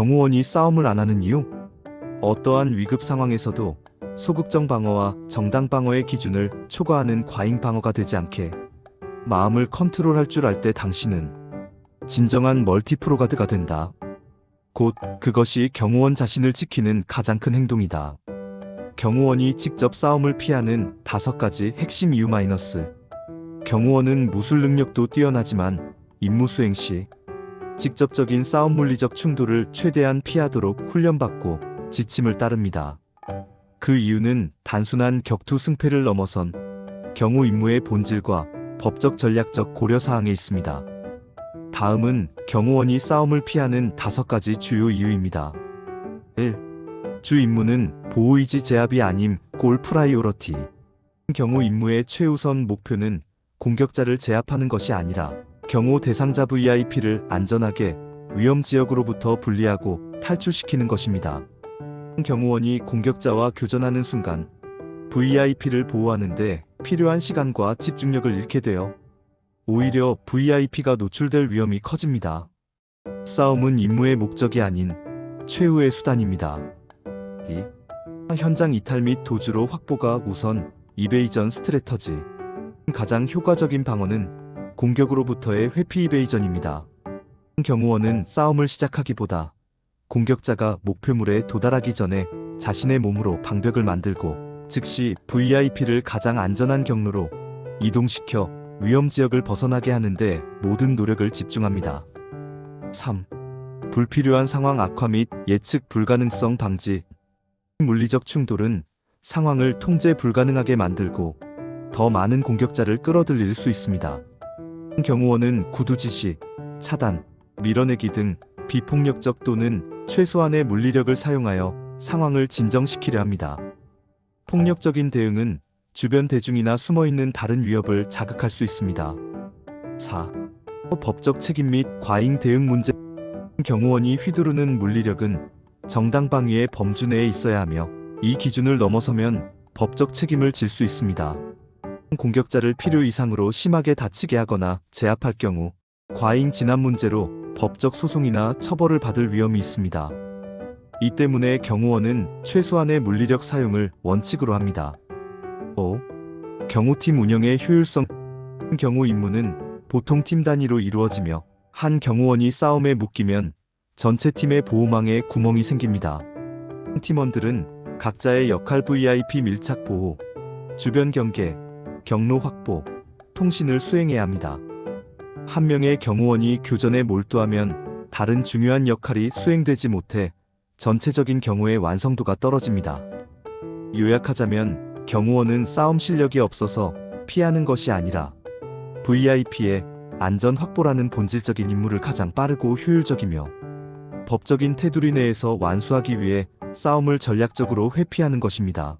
경호원이 싸움을 안 하는 이유? 어떠한 위급 상황에서도 소극적 방어와 정당 방어의 기준을 초과하는 과잉 방어가 되지 않게 마음을 컨트롤할 줄 알 때 당신은 진정한 멀티프로가드가 된다. 곧 그것이 경호원 자신을 지키는 가장 큰 행동이다. 경호원이 직접 싸움을 피하는 다섯 가지 핵심 이유 마이너스. 경호원은 무술 능력도 뛰어나지만 임무 수행 시 직접적인 싸움 물리적 충돌을 최대한 피하도록 훈련받고 지침을 따릅니다. 그 이유는 단순한 격투 승패를 넘어선 경호 임무의 본질과 법적 전략적 고려 사항에 있습니다. 다음은 경호원이 싸움을 피하는 다섯 가지 주요 이유입니다. 1. 주 임무는 보호이지 제압이 아님 골 프라이오러티. 경호 임무의 최우선 목표는 공격자를 제압하는 것이 아니라 경호 대상자 VIP를 안전하게 위험 지역으로부터 분리하고 탈출시키는 것입니다. 경호원이 공격자와 교전하는 순간 VIP를 보호하는데 필요한 시간과 집중력을 잃게 되어 오히려 VIP가 노출될 위험이 커집니다. 싸움은 임무의 목적이 아닌 최후의 수단입니다. 2. 현장 이탈 및 도주로 확보가 우선 이베이전 스트레터지. 가장 효과적인 방어는 공격으로부터의 회피 이베이전입니다. 경호원은 싸움을 시작하기보다 공격자가 목표물에 도달하기 전에 자신의 몸으로 방벽을 만들고 즉시 VIP를 가장 안전한 경로로 이동시켜 위험 지역을 벗어나게 하는데 모든 노력을 집중합니다. 3. 불필요한 상황 악화 및 예측 불가능성 방지. 물리적 충돌은 상황을 통제 불가능하게 만들고 더 많은 공격자를 끌어들일 수 있습니다. 경호원은 구두 지시, 차단, 밀어내기 등 비폭력적 또는 최소한의 물리력을 사용하여 상황을 진정시키려 합니다. 폭력적인 대응은 주변 대중이나 숨어 있는 다른 위협을 자극할 수 있습니다. 4. 법적 책임 및 과잉 대응 문제. 경호원이 휘두르는 물리력은 정당 방위의 범주 내에 있어야 하며 이 기준을 넘어서면 법적 책임을 질 수 있습니다. 공격자를 필요 이상으로 심하게 다치게 하거나 제압할 경우 과잉 진압 문제로 법적 소송이나 처벌을 받을 위험이 있습니다. 이 때문에 경호원은 최소한의 물리력 사용을 원칙으로 합니다. 5. 경호팀 운영의 효율성 경호 임무는 보통 팀 단위로 이루어지며 한 경호원이 싸움에 묶이면 전체 팀의 보호망에 구멍이 생깁니다. 팀원들은 각자의 역할 VIP 밀착 보호, 주변 경계, 경로 확보, 통신을 수행해야 합니다. 한 명의 경호원이 교전에 몰두하면 다른 중요한 역할이 수행되지 못해 전체적인 경호의 완성도가 떨어집니다. 요약하자면 경호원은 싸움 실력이 없어서 피하는 것이 아니라 VIP의 안전 확보라는 본질적인 임무를 가장 빠르고 효율적이며 법적인 테두리 내에서 완수하기 위해 싸움을 전략적으로 회피하는 것입니다.